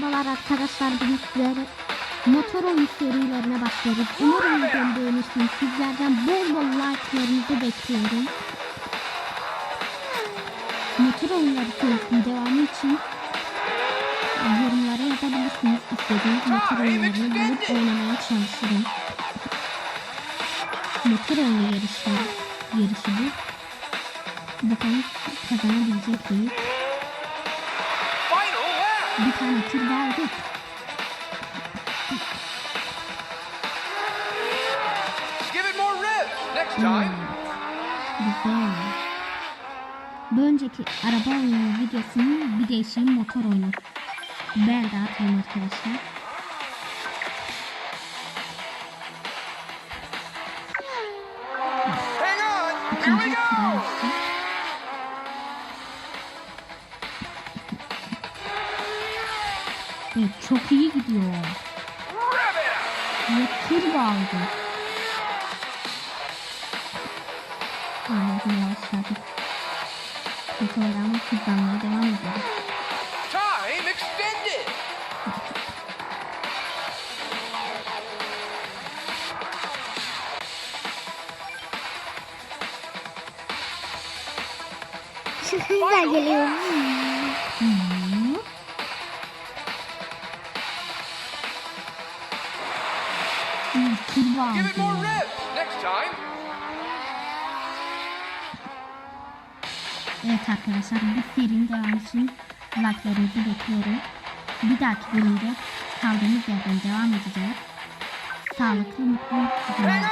merhabalar arkadaşlar. Bugün sizlere motor oyun serilerine başlıyoruz. Umarım videomu beğenirsiniz. Sizlerden bol bol like'larınızı bekliyorum. Motor oyunları serisinin devamı için yorumlara yazabilirsiniz. İstediğiniz motor oyunlarını bulup oynamaya çalışırım. Motor oyunu yarışları, yarışı bu. Bakalım kazanabilecek miyiz? Bir tane tur verdik. Give it more revs next time. Güzel. Bir önceki araba oyunu videosunun bir değişiği motor oyunu. Ben de atayım arkadaşlar. Hang on. Here we go. Evet, çok iyi gidiyor. Ve aldı. Anladım yavaşladık. Motordan hızlanmaya devam ediyoruz. Time extended. Çok güzel geliyor. Give it more revs next time. Evet arkadaşlar bu serinin devamı için like'larınızı bekliyorum. Bir dahaki bölümde kaldığımız yerden devam edeceğiz. Sağlıklı, mutlu günler.